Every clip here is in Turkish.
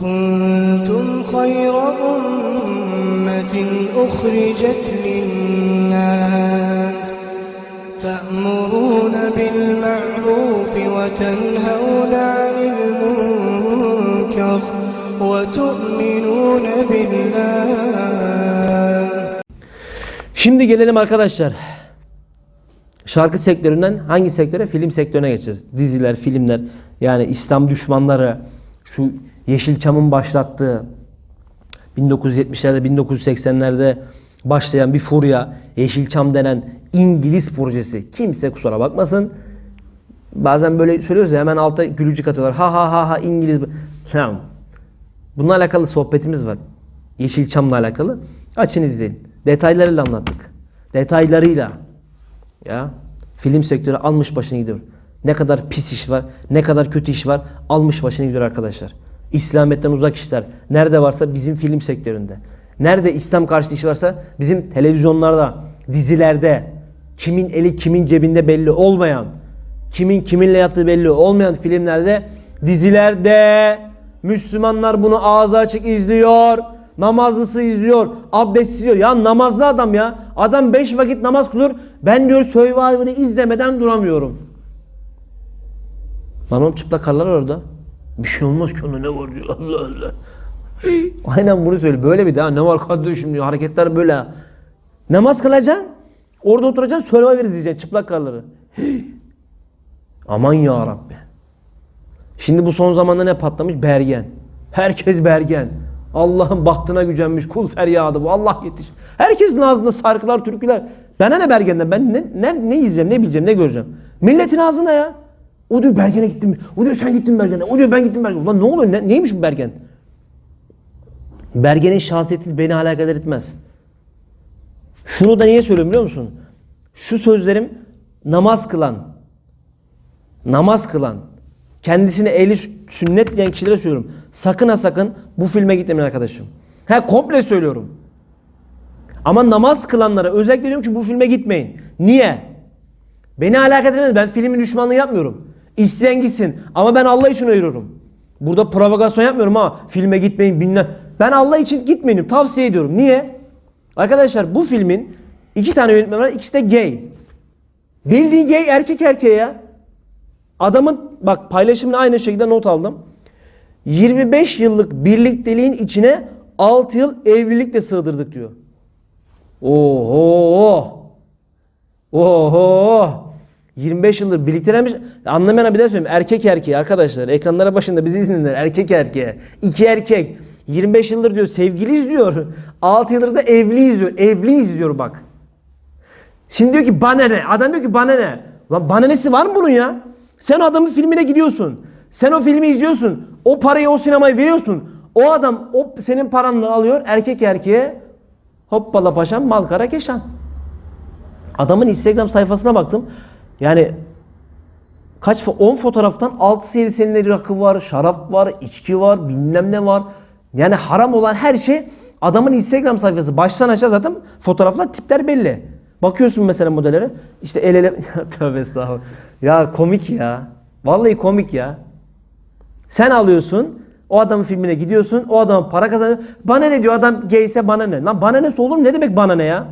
كنتم خير أمة أخرجت للناس تأمرون بالمعروف وتنهون عن المنكر وتؤمنون بالله Şimdi gelelim arkadaşlar. Şarkı sektöründen hangi sektöre? Film sektörüne geçeceğiz. Diziler, filmler, yani İslam düşmanları, şu Yeşilçam'ın başlattığı 1970'lerde, 1980'lerde başlayan bir furya, Yeşilçam denen İngiliz projesi. Kimse kusura bakmasın. Bazen böyle söylüyoruz ya hemen alta gülücük atıyorlar. Ha ha ha ha İngiliz. Tamam. Bununla alakalı sohbetimiz var. Yeşilçam'la alakalı. Açın izleyin. Detaylarıyla anlattık. Detaylarıyla. Ya film sektörü almış başını gidiyor. Ne kadar pis iş var, ne kadar kötü iş var almış başını gidiyor arkadaşlar. İslamiyet'ten uzak işler nerede varsa bizim film sektöründe. Nerede İslam karşıtı iş varsa bizim televizyonlarda, dizilerde, kimin eli kimin cebinde belli olmayan, kimin kiminle yattığı belli olmayan filmlerde, dizilerde Müslümanlar bunu ağzı açık izliyor. Namazlısı izliyor. Abdestsiz izliyor. Ya namazlı adam ya. Adam 5 vakit namaz kılıyor. Ben diyor Survivor'ı izlemeden duramıyorum. Lan oğlum çıplak karlar orada. Bir şey olmaz ki ona ne var diyor. Allah Allah. Aynen bunu söyle. Böyle bir daha ne var kardeşim diyor. Hareketler böyle. Namaz kılacaksın. Orada oturacaksın Survivor izleyeceksin çıplak karları. Aman ya Rabbi. Şimdi bu son zamanda ne patlamış? Bergen. Herkes bergen. Allah'ın bahtına gücenmiş kul feryadı bu. Allah yetiş. Herkesin ağzında sarkılar, türküler. Bana ne bergenden? Ben ne, ne, ne izleyeceğim, ne bileceğim, ne göreceğim? Milletin ağzına ya. O diyor Bergen'e gittim. O diyor sen gittin Bergen'e. O diyor ben gittim Bergen'e. Ulan ne oluyor? Ne, neymiş bu Bergen? Bergen'in şahsiyeti beni alakadar etmez. Şunu da niye söylüyorum biliyor musun? Şu sözlerim namaz kılan, namaz kılan, kendisine ehli sünnet diyen kişilere söylüyorum. Sakın ha sakın bu filme gitmeyin arkadaşım. Ha komple söylüyorum. Ama namaz kılanlara özellikle diyorum ki bu filme gitmeyin. Niye? Beni alakadar etmez. Ben filmin düşmanlığı yapmıyorum. İsteyen gitsin. Ama ben Allah için ayırıyorum. Burada provokasyon yapmıyorum ama filme gitmeyin bilmem. Ben Allah için gitmeyin. Tavsiye ediyorum. Niye? Arkadaşlar bu filmin iki tane yönetmen var. İkisi de gay. Bildiğin gay erkek erkeğe. Adamın bak paylaşımını aynı şekilde not aldım. 25 yıllık birlikteliğin içine 6 yıl evlilik de sığdırdık diyor. Oho! Oho! 25 yıldır birliktelenmiş. Anlamayan bir daha söyleyeyim. Erkek erkeğe arkadaşlar. Ekranlara başında bizi izleyenler erkek erkeğe. İki erkek. 25 yıldır diyor sevgiliyiz diyor. 6 yıldır da evliyiz diyor. Evliyiz diyor bak. Şimdi diyor ki bana ne? Adam diyor ki bana ne? Lan bana nesi var mı bunun ya? Sen adamın filmine gidiyorsun. Sen o filmi izliyorsun. O parayı o sinemaya veriyorsun. O adam o senin paranla alıyor erkek erkeğe hoppala paşam mal kara keşan. Adamın Instagram sayfasına baktım. Yani kaç fo- 10 fotoğraftan 6'sı 7'sinde rakı var, şarap var, içki var, bilmem ne var. Yani haram olan her şey adamın Instagram sayfası. Baştan aşağı zaten fotoğraflar tipler belli. Bakıyorsun mesela modellere. işte el ele tövbe. Ya komik ya. Vallahi komik ya. Sen alıyorsun. O adamın filmine gidiyorsun. O adam para kazanıyor. Bana ne diyor adam gayse bana ne? Lan bana ne olur mu? Ne demek bana ne ya?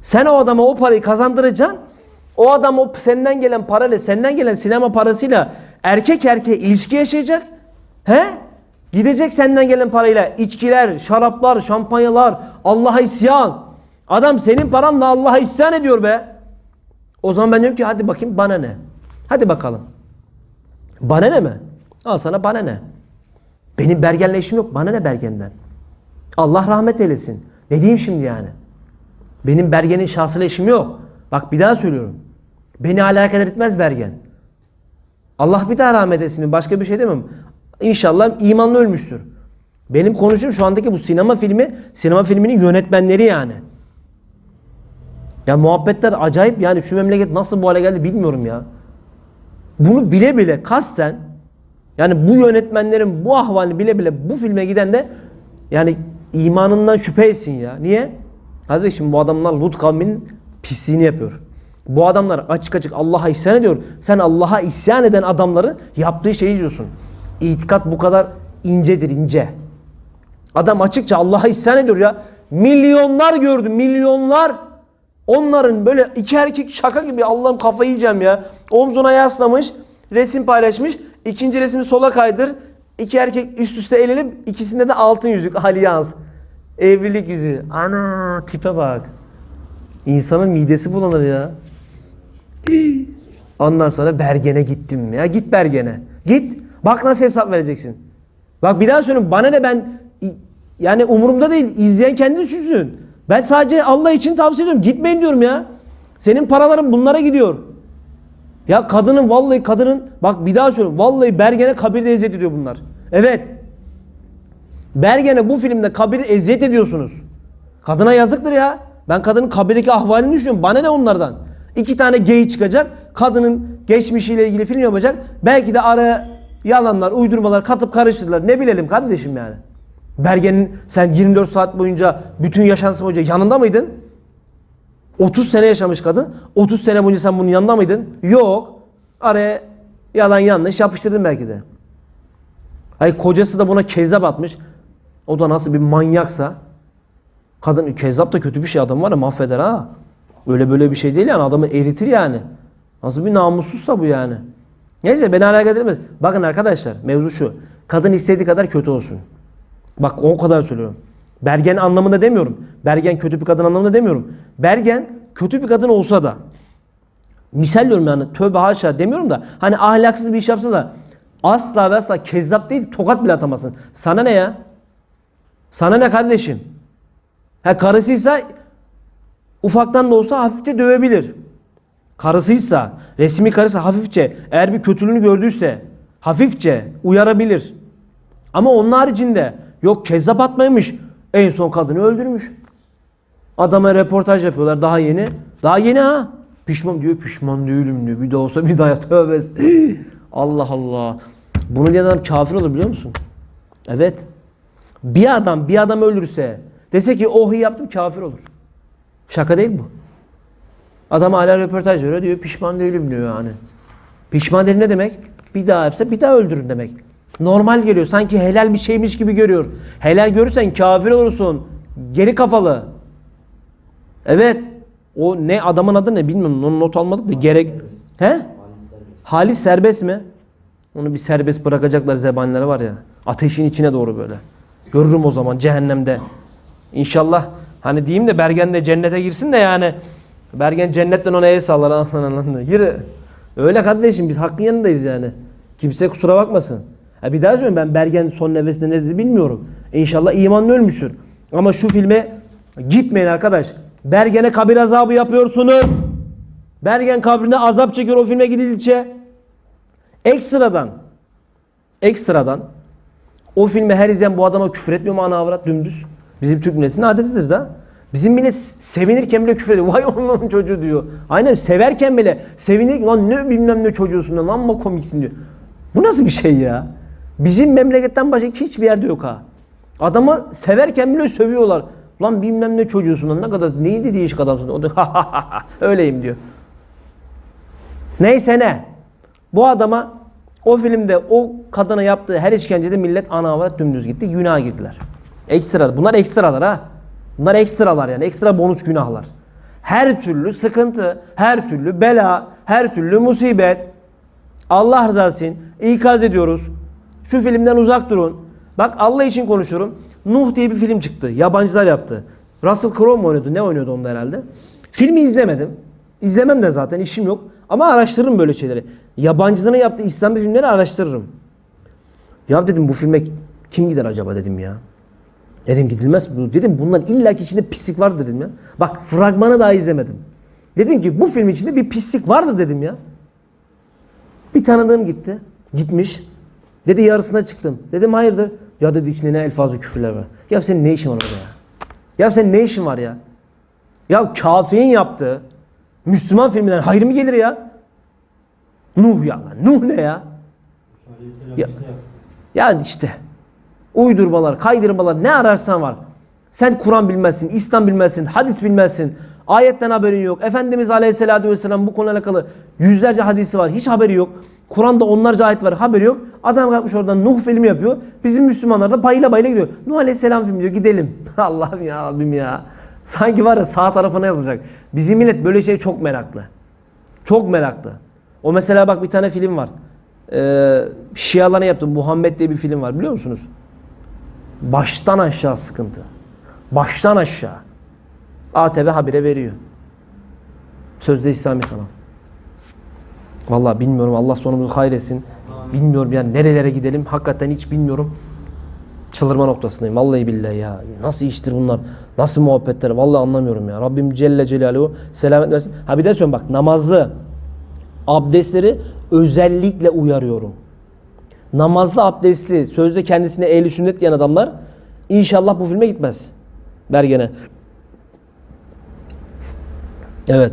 Sen o adama o parayı kazandıracaksın. O adam o senden gelen parayla, senden gelen sinema parasıyla erkek erkeğe ilişki yaşayacak. He? Gidecek senden gelen parayla içkiler, şaraplar, şampanyalar, Allah'a isyan. Adam senin paranla Allah'a isyan ediyor be. O zaman ben diyorum ki hadi bakayım bana ne? Hadi bakalım. Bana ne mi? Al sana bana ne? Benim Bergen'le işim yok. Bana ne Bergen'den? Allah rahmet eylesin. Ne diyeyim şimdi yani? Benim Bergen'in şahsıyla işim yok. Bak bir daha söylüyorum. Beni alakadar etmez Bergen. Allah bir daha rahmet etsin. Başka bir şey demem. İnşallah imanlı ölmüştür. Benim konuşum şu andaki bu sinema filmi, sinema filminin yönetmenleri yani. Ya muhabbetler acayip yani şu memleket nasıl bu hale geldi bilmiyorum ya. Bunu bile bile kasten yani bu yönetmenlerin bu ahvalini bile bile bu filme giden de yani imanından şüphe etsin ya. Niye? Kardeşim bu adamlar Lut kavminin pisliğini yapıyor. Bu adamlar açık açık Allah'a isyan ediyor. Sen Allah'a isyan eden adamların yaptığı şeyi diyorsun. İtikat bu kadar incedir ince. Adam açıkça Allah'a isyan ediyor ya. Milyonlar gördüm milyonlar. Onların böyle iki erkek şaka gibi Allah'ım kafayı yiyeceğim ya. Omzuna yaslamış, resim paylaşmış. İkinci resmi sola kaydır. İki erkek üst üste el elip ikisinde de altın yüzük, alyans. Evlilik yüzüğü. Ana tipe bak. İnsanın midesi bulanır ya. Ondan sonra Bergen'e gittim ya. Git Bergen'e. Git. Bak nasıl hesap vereceksin. Bak bir daha söyleyeyim. Bana ne ben yani umurumda değil. İzleyen kendini süsün. Ben sadece Allah için tavsiye ediyorum. Gitmeyin diyorum ya. Senin paraların bunlara gidiyor. Ya kadının vallahi kadının bak bir daha söylüyorum. Vallahi Bergen'e kabirde eziyet ediyor bunlar. Evet. Bergen'e bu filmde kabiri eziyet ediyorsunuz. Kadına yazıktır ya. Ben kadının kabirdeki ahvalini düşünüyorum. Bana ne onlardan? İki tane gay çıkacak. Kadının geçmişiyle ilgili film yapacak. Belki de araya yalanlar, uydurmalar katıp karıştırırlar. Ne bilelim kardeşim yani. Bergen'in sen 24 saat boyunca bütün yaşantısı boyunca yanında mıydın? 30 sene yaşamış kadın. 30 sene boyunca sen bunun yanında mıydın? Yok. Araya yalan yanlış yapıştırdın belki de. Hayır kocası da buna kezzap atmış. O da nasıl bir manyaksa. Kadın kezzap da kötü bir şey adam var ya mahveder ha. Öyle böyle bir şey değil yani adamı eritir yani. Nasıl bir namussuzsa bu yani. Neyse beni alakadar etmez. Bakın arkadaşlar mevzu şu. Kadın istediği kadar kötü olsun. Bak o kadar söylüyorum. Bergen anlamında demiyorum. Bergen kötü bir kadın anlamında demiyorum. Bergen kötü bir kadın olsa da misal diyorum yani tövbe haşa demiyorum da hani ahlaksız bir iş yapsa da asla ve asla kezzap değil tokat bile atamazsın. Sana ne ya? Sana ne kardeşim? Ha karısıysa ufaktan da olsa hafifçe dövebilir. Karısıysa, resmi karısı hafifçe eğer bir kötülüğünü gördüyse hafifçe uyarabilir. Ama onun haricinde yok kezzap atmaymış. En son kadını öldürmüş. Adama reportaj yapıyorlar daha yeni. Daha yeni ha. Pişman diyor pişman değilim diyor. Bir de olsa bir daha tövbe. Allah Allah. Bunu diyen adam kafir olur biliyor musun? Evet. Bir adam bir adam öldürse dese ki oh iyi yaptım kafir olur. Şaka değil bu. Adam hala röportaj veriyor diyor pişman değilim diyor yani. Pişman değil ne demek? Bir daha yapsa bir daha öldürün demek. Normal geliyor. Sanki helal bir şeymiş gibi görüyor. Helal görürsen kafir olursun. Geri kafalı. Evet. O ne adamın adı ne bilmiyorum. Onu not almadık da gerek. He? Halis serbest mi? Onu bir serbest bırakacaklar zebanilere var ya. Ateşin içine doğru böyle. Görürüm o zaman cehennemde. İnşallah hani diyeyim de Bergen de cennete girsin de yani. Bergen cennetten ona el sallar. Yürü. Öyle kardeşim biz hakkın yanındayız yani. Kimse kusura bakmasın. Ha bir daha söyleyeyim ben Bergen son nefesinde ne dedi bilmiyorum. İnşallah imanlı ölmüştür. Ama şu filme gitmeyin arkadaş. Bergen'e kabir azabı yapıyorsunuz. Bergen kabrine azap çekiyor o filme gidildikçe. Ekstradan ekstradan o filmi her izleyen bu adama küfür etmiyor mu ana avrat dümdüz? Bizim Türk milletinin adetidir da. Bizim millet sevinirken bile küfür ediyor. Vay onun çocuğu diyor. Aynen severken bile sevinir. Lan ne bilmem ne çocuğusun lan amma komiksin diyor. Bu nasıl bir şey ya? Bizim memleketten başka hiçbir yerde yok ha. Adamı severken bile sövüyorlar. Lan bilmem ne çocuğusun lan ne kadar neydi değişik adamsın. O da öyleyim diyor. Neyse ne. Bu adama o filmde o kadına yaptığı her işkencede millet ana avaret dümdüz gitti. Günah girdiler. Ekstra. Bunlar ekstralar ha. Bunlar ekstralar yani. Ekstra bonus günahlar. Her türlü sıkıntı, her türlü bela, her türlü musibet. Allah rızası için ikaz ediyoruz. Şu filmden uzak durun. Bak Allah için konuşuyorum. Nuh diye bir film çıktı. Yabancılar yaptı. Russell Crowe mu oynuyordu? Ne oynuyordu onda herhalde? Filmi izlemedim. İzlemem de zaten işim yok. Ama araştırırım böyle şeyleri. Yabancıların yaptığı İslam filmleri araştırırım. Ya dedim bu filme kim gider acaba dedim ya. Dedim gidilmez. Dedim bunların illaki içinde pislik vardır dedim ya. Bak fragmanı daha izlemedim. Dedim ki bu film içinde bir pislik vardır dedim ya. Bir tanıdığım gitti. Gitmiş. Dedi yarısına çıktım. Dedim hayırdır? Ya dedi içinde ne elfazı küfürler var. Ya senin ne işin var orada ya? Ya senin ne işin var ya? Ya kafirin yaptığı Müslüman filminden hayır mı gelir ya? Nuh ya lan. Nuh ne ya? Ya, yani işte uydurmalar, kaydırmalar ne ararsan var. Sen Kur'an bilmezsin, İslam bilmezsin, hadis bilmezsin. Ayetten haberin yok. Efendimiz Aleyhisselatü Vesselam bu konuyla alakalı yüzlerce hadisi var. Hiç haberi yok. Kur'an'da onlarca ayet var haberi yok. Adam kalkmış oradan Nuh filmi yapıyor. Bizim Müslümanlar da bayıla bayıla gidiyor. Nuh Aleyhisselam filmi diyor gidelim. Allah'ım ya Rabbim ya. Sanki var ya sağ tarafına yazacak. Bizim millet böyle şey çok meraklı. Çok meraklı. O mesela bak bir tane film var. Ee, Şialara yaptım. Muhammed diye bir film var biliyor musunuz? Baştan aşağı sıkıntı. Baştan aşağı. ATV habire veriyor. Sözde İslami kanal. Vallahi bilmiyorum. Allah sonumuzu hayretsin. Bilmiyorum yani nerelere gidelim. Hakikaten hiç bilmiyorum. Çıldırma noktasındayım. Vallahi billahi ya. Nasıl iştir bunlar? Nasıl muhabbetler? Vallahi anlamıyorum ya. Rabbim Celle Celaluhu selamet versin. Ha bir de söyleyeyim bak namazı, abdestleri özellikle uyarıyorum. Namazlı abdestli, sözde kendisine ehli sünnet diyen adamlar inşallah bu filme gitmez. Bergen'e. Evet.